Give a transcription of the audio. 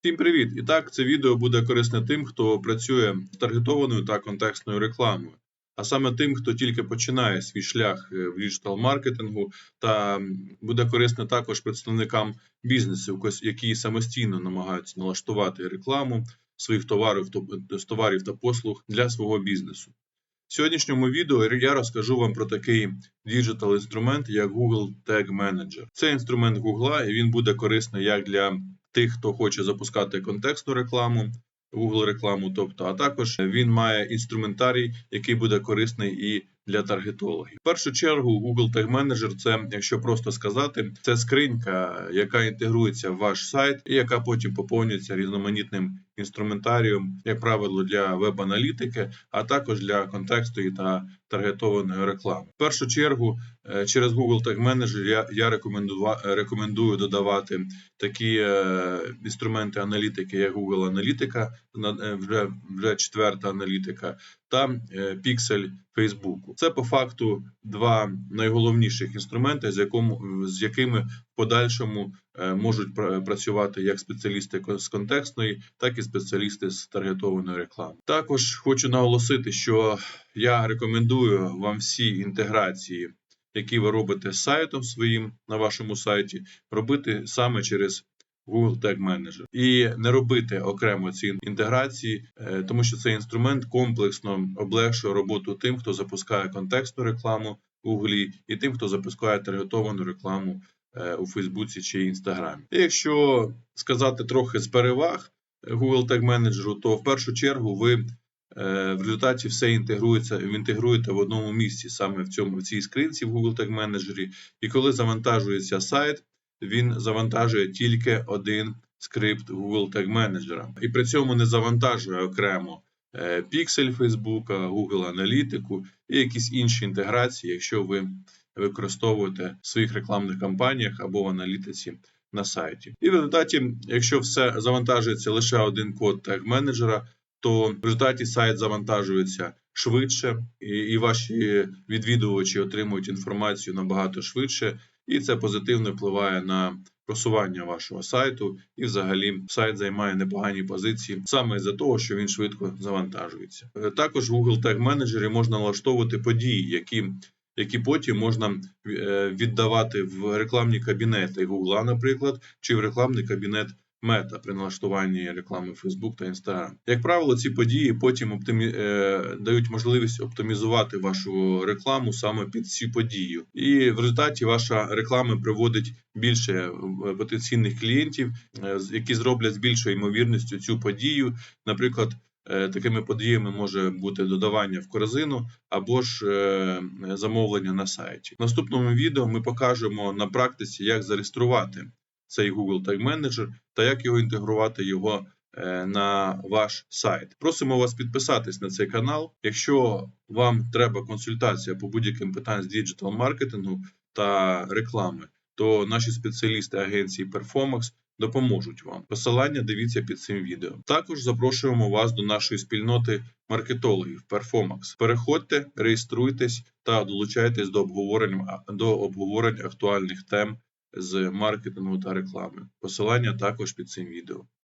Всім привіт! І так, це відео буде корисне тим, хто працює таргетованою та контекстною рекламою, а саме тим, хто тільки починає свій шлях е, в діджитал-маркетингу, та буде корисне також представникам бізнесу, які самостійно намагаються налаштувати рекламу своїх товарів, то- товарів та послуг для свого бізнесу. В сьогоднішньому відео я розкажу вам про такий діджитал інструмент, як Google Tag Manager. Це інструмент Google, і він буде корисний як для тих, хто хоче запускати контекстну рекламу, Google рекламу, тобто, а також він має інструментарій, який буде корисний і для таргетологів. В першу чергу, Google Tag Manager – це, якщо просто сказати, це скринька, яка інтегрується в ваш сайт і яка потім поповнюється різноманітним інструментарієм, як правило, для веб-аналітики, а також для контексту та таргетованої реклами. В першу чергу, е, через Google Tag Manager я, я рекомендую додавати такі е, інструменти аналітики, як Google Аналітика, на- е, вже, вже четверта аналітика, та е, Pixel Фейсбуку. Це по факту два найголовніших інструменти, з, якому, з якими в подальшому е, можуть пра- працювати як спеціалісти з контекстної, так і спеціалісти з таргетованої реклами. Також хочу наголосити, що я рекомендую вам всі інтеграції, які ви робите з сайтом своїм на вашому сайті, робити саме через Google Tag Manager. І не робити окремо ці інтеграції, е, тому що цей інструмент комплексно облегшує роботу тим, хто запускає контекстну рекламу в Google, і тим, хто запускає таргетовану рекламу е, у Фейсбуці чи Інстаграмі. І якщо сказати трохи з переваг е, Google Tag Manager, то в першу чергу ви в результаті все інтегрується, інтегруєте в одному місці, саме в цьому в цій скринці в Google Tag Manager. І коли завантажується сайт, він завантажує тільки один скрипт Google Tag Manager. І при цьому не завантажує окремо е, Pixel Facebook, Google Аналітику і якісь інші інтеграції, якщо ви використовуєте в своїх рекламних кампаніях або в аналітиці на сайті. І в результаті, якщо все завантажується лише один код тег менеджера, то в результаті сайт завантажується швидше, і, і ваші відвідувачі отримують інформацію набагато швидше, і це позитивно впливає на просування вашого сайту, і взагалі сайт займає непогані позиції саме з-за того, що він швидко завантажується. Е, Також в Google Tag Manager можна налаштовувати події, які які потім можна е, віддавати в рекламні кабінети Google, наприклад, чи в рекламний кабінет Мета при налаштуванні реклами Facebook та Instagram. Як правило, ці події потім оптимі... е, дають можливість оптимізувати вашу рекламу саме під ці події, і в результаті ваша реклама приводить більше е, потенційних клієнтів, е, які зроблять з більшою ймовірністю цю подію. Наприклад, такими подіями може бути додавання в корзину або ж замовлення на сайті. В наступному відео ми покажемо на практиці, як зареєструвати цей Google Tag Manager та як його інтегрувати його е, на ваш сайт. Просимо вас підписатись на цей канал. Якщо вам треба консультація по будь-яким питанням з діджитал маркетингу та реклами, то наші спеціалісти агенції Performax допоможуть вам. Посилання дивіться під цим відео. Також запрошуємо вас до нашої спільноти маркетологів Performax. Переходьте, реєструйтесь та долучайтесь до обговорень до обговорень актуальних тем з маркетингу та реклами. Посилання також під цим відео.